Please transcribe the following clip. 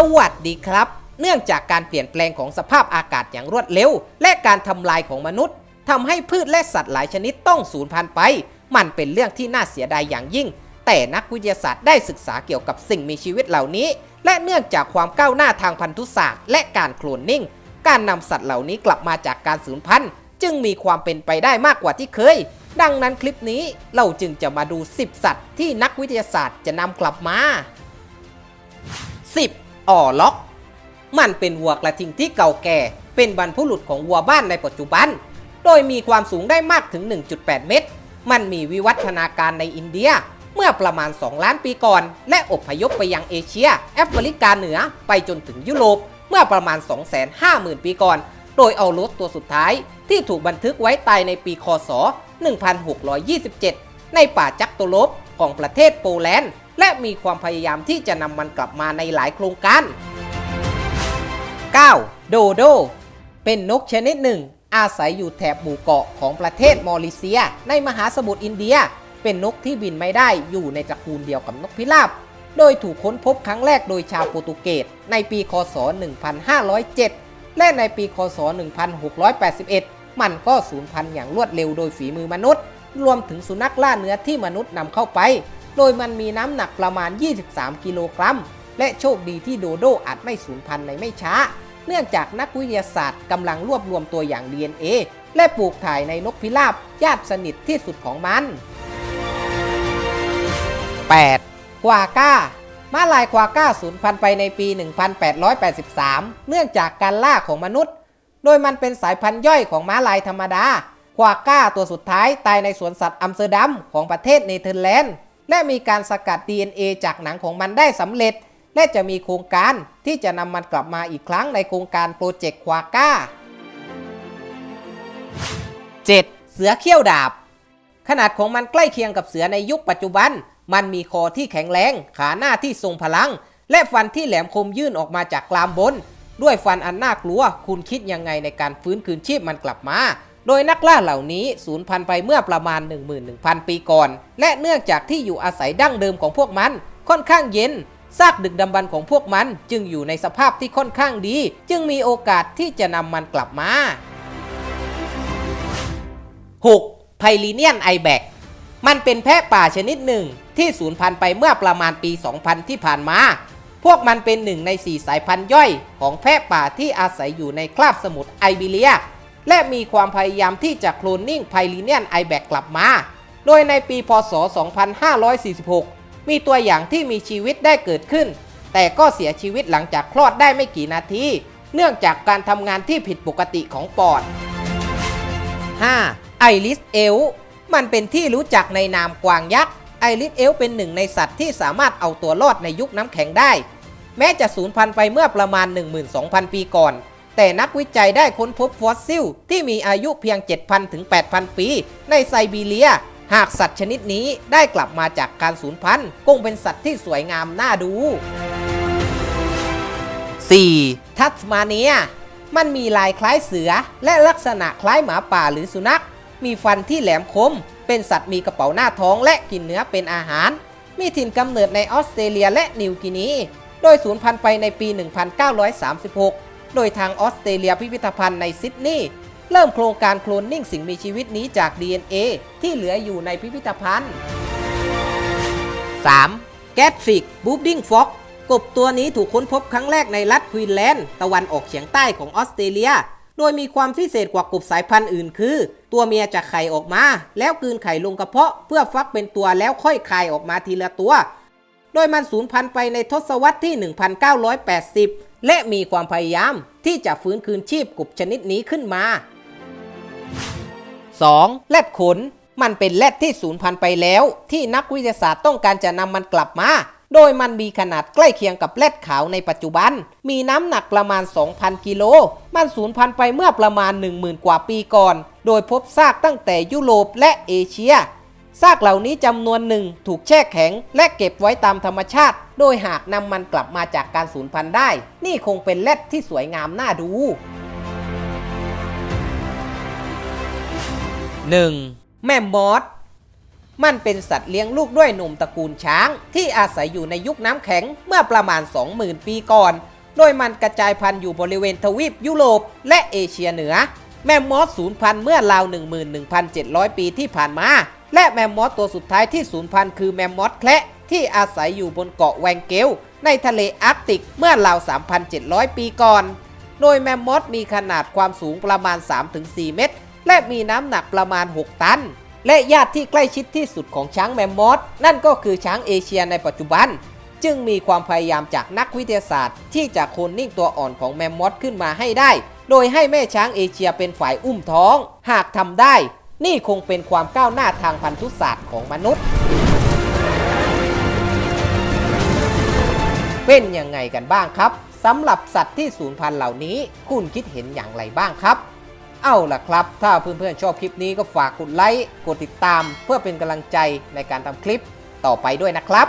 สวัสดีครับ เนื่องจากการเปลี่ยนแปลงของสภาพอากาศอย่างรวดเร็ว และการทำลายของมนุษย์ทำให้พืชและสัตว์หลายชนิดต้องสูญพันธุ์ไป มันเป็นเรื่องที่น่าเสียดายอย่างยิ่ง แต่นักวิทยาศาสตร์ได้ศึกษาเกี่ยวกับสิ่งมีชีวิตเหล่านี้ และเนื่องจากความก้าวหน้าทางพันธุศาสตร์ และการโคลนนิ่ง การนำสัตว์เหล่านี้กลับมาจากการสูญพันธุ์ จึงมีความเป็นไปได้มากกว่าที่เคย ดังนั้นคลิปนี้เราจึงจะมาดู 10 สัตว์ที่นักวิทยาศาสตร์จะนำกลับมา 10. อ่อล็อก มันเป็นวัวกระทิงที่เก่าแก่ เป็นบรรพบุรุษของวัวบ้านในปัจจุบัน โดยมีความสูงได้มากถึง 1.8 เมตร มันมีวิวัฒนาการในอินเดียเมื่อประมาณ 2 ล้านปีก่อน และอพยพไปยังเอเชีย แอฟริกาเหนือไปจนถึงยุโรป เมื่อประมาณ 250,000 ปีก่อน โดยเอารถตัวสุดท้าย ที่ถูกบันทึกไว้ตายในปีคศ 1627 ในป่าจักโตลบของประเทศโปแลนด์ และมีความพยายามที่จะนำมันกลับมาในหลายโครงการ 9. โดโด เป็นนกชนิดหนึ่ง อาศัยอยู่แถบหมู่เกาะของประเทศมอริเซีย ในมหาสมุทรอินเดีย เป็นนกที่บินไม่ได้อยู่ในตระกูลเดียวกับนกพิราบ โดยถูกค้นพบครั้งแรกโดยชาวโปรตุเกสในปีคศ 1507 และในปีคศ 1681 มันก็สูญพันธุ์อย่างรวดเร็วโดยฝีมือมนุษย์ รวมถึงสุนัขล่าเนื้อที่มนุษย์นำเข้าไป โดยมันมีน้ำหนักประมาณ 23 กิโลกรัม และโชคดีที่โดโดอาจไม่สูญพันธุ์ในไม่ช้า เนื่องจากนักวิทยาศาสตร์กำลังรวบรวมตัวอย่าง DNA และปลูกถ่ายในนกพิราบญาติสนิทที่สุดของมัน 8. ควาก้าม้าลายควาก้าสูญพันธุ์ไปในปี 1883 เนื่องจากการล่าของมนุษย์ โดยมันเป็นสายพันธุ์ย่อยของม้าลายธรรมดา ควาก้าตัวสุดท้ายตายในสวนสัตว์อัมสเตอร์ดัมของประเทศเนเธอร์แลนด์ และมีการสกัด DNA จากหนังของมันได้สำเร็จ และจะมีโครงการที่จะนำมันกลับมาอีกครั้งในโครงการโปรเจกต์ควาก้า 7. เสือเขี้ยวดาบ ขนาดของมันใกล้เคียงกับเสือในยุคปัจจุบัน มันมีคอที่แข็งแรง ขาหน้าที่ทรงพลัง และฟันที่แหลมคมยื่นออกมาจากกรามบน ด้วยฟันอันน่ากลัว คุณคิดยังไงในการฟื้นคืนชีพมันกลับมา โดยนักล่าเหล่านี้สูญพันธุ์ไปเมื่อประมาณ 11,000 ปีก่อน และเนื่องจากที่อยู่อาศัยดั้งเดิมของพวกมัน ค่อนข้างเย็นซากดึกดำบรรพ์ของพวกมันจึงอยู่ในสภาพที่ค่อนข้างดี จึงมีโอกาสที่จะนำมันกลับมา 6. ไพลีเนียนไอแบกมันเป็นแพะป่าชนิดหนึ่ง ที่สูญพันธุ์ไปเมื่อประมาณปี 2000 ที่ผ่านมา พวกมันเป็นหนึ่งใน 4 สายพันธุ์ย่อย ของแพะป่าที่อาศัยอยู่ในคราบสมุทรไอเบีเรีย และมีความพยายามที่จะโคลนนิ่งไพลีเนียนไอแบกกลับมา โดยในปีพศ 2546 มีตัวอย่างที่มีชีวิตได้เกิดขึ้น แต่ก็เสียชีวิตหลังจากคลอดได้ไม่กี่นาที เนื่องจากการทำงานที่ผิดปกติของปอด 5. ไอริสเอล มันเป็นที่รู้จักในนามกวางยักษ์ ไอริสเอลเป็นหนึ่งในสัตว์ที่สามารถเอาตัวรอดในยุคน้ำแข็งได้ แม้จะสูญพันธุ์ไปเมื่อประมาณ 12,000 ปีก่อน แต่นักวิจัยได้ค้นพบฟอสซิล ที่มีอายุเพียง 7,000 ถึง 8,000 ปี ในไซบีเรีย หากสัตว์ชนิดนี้ได้กลับมาจากการสูญพันธุ์คงเป็นสัตว์ที่สวยงามน่าดู 4. ทัสมาเนีย มันมีลายคล้ายเสือ และลักษณะคล้ายหมาป่าหรือสุนัข มีฟันที่แหลมคม เป็นสัตว์มีกระเป๋าหน้าท้องและกินเนื้อเป็นอาหาร มีถิ่นกำเนิดในออสเตรเลียและนิวกินี โดยสูญพันธุ์ไปในปี 1936 โดยทางออสเตรเลียพิพิธภัณฑ์ในซิดนีย์เริ่มโครงการโคลนนิ่งสิ่งมีชีวิตนี้จาก DNA ที่เหลืออยู่ในพิพิธภัณฑ์ 3. แกตฟิกบูฟดิ้งฟ็อกกบตัวนี้ถูกค้นพบครั้งแรกในรัฐควีนแลนด์ตะวันออกเฉียงใต้ของออสเตรเลีย โดยมีความพิเศษกว่ากบสายพันธุ์อื่นคือ ตัวเมียจะไข่ออกมา แล้วกืนไข่ลงกระเพาะ เพื่อฟักเป็นตัวแล้วค่อยคายออกมาทีละตัว โดยมันสูญพันธุ์ไปในทศวรรษที่ 1980 และมีความพยายามที่จะฟื้นคืนชีพกลุบชนิดนี้ขึ้นมา 2. แรดขน มันเป็นแรดที่สูญพันธุ์ไปแล้ว ที่นักวิทยาศาสตร์ต้องการจะนำมันกลับมา โดยมันมีขนาดใกล้เคียงกับแรดขาวในปัจจุบัน มีน้ำหนักประมาณ 2,000 กิโล มันสูญพันธุ์ไปเมื่อประมาณ 10,000 กว่าปีก่อน โดยพบซากตั้งแต่ยุโรปและเอเชีย ซากเหล่านี้จำนวนหนึ่งถูกแช่แข็ง และเก็บไว้ตามธรรมชาติ โดยหากนำมันกลับมาจากการสูญพันธุ์ได้ นี่คงเป็นแรดที่สวยงามน่าดู 1. แม่มอสมันเป็นสัตว์เลี้ยงลูกด้วยหนุ่มตระกูลช้าง ที่อาศัยอยู่ในยุคน้ำแข็งเมื่อประมาณ 20,000 ปีก่อน โดยมันกระจายพันธุ์อยู่บริเวณทวีปยุโรปและเอเชียเหนือ แมมมอสสูญพันธุ์เมื่อราว 11,700 ปีที่ผ่านมา และแมมมอสตัวสุดท้ายที่สูญพันธุ์คือแมมมอสแคระที่อาศัยอยู่บนเกาะแวงเกลในทะเลอาร์กติกเมื่อราว 3,700 ปีก่อน โดยแมมมอสมีขนาดความสูงประมาณ 3-4 เมตร และมีน้ำหนักประมาณ 6 ตัน และญาติที่ใกล้ชิดที่สุดของช้างแมมมอสนั่นก็คือช้างเอเชียในปัจจุบัน จึงมีความพยายามจากนักวิทยาศาสตร์ ที่จะโคลนนิ่งตัวอ่อนของแมมมอสขึ้นมาให้ได้ โดยให้แม่ช้างเอเชียเป็นฝ่ายอุ้มท้อง หากทำได้ นี่คงเป็นความก้าวหน้าทางพันธุศาสตร์ของมนุษย์ เป็นยังไงกันบ้างครับสำหรับสัตว์ที่สูญพันธุ์เหล่านี้ คุณคิดเห็นอย่างไรบ้างครับ เอาล่ะครับ ถ้าเพื่อนๆชอบคลิปนี้ก็ฝากกดไลค์ กดติดตาม เพื่อเป็นกำลังใจในการทำคลิปต่อไปด้วยนะครับ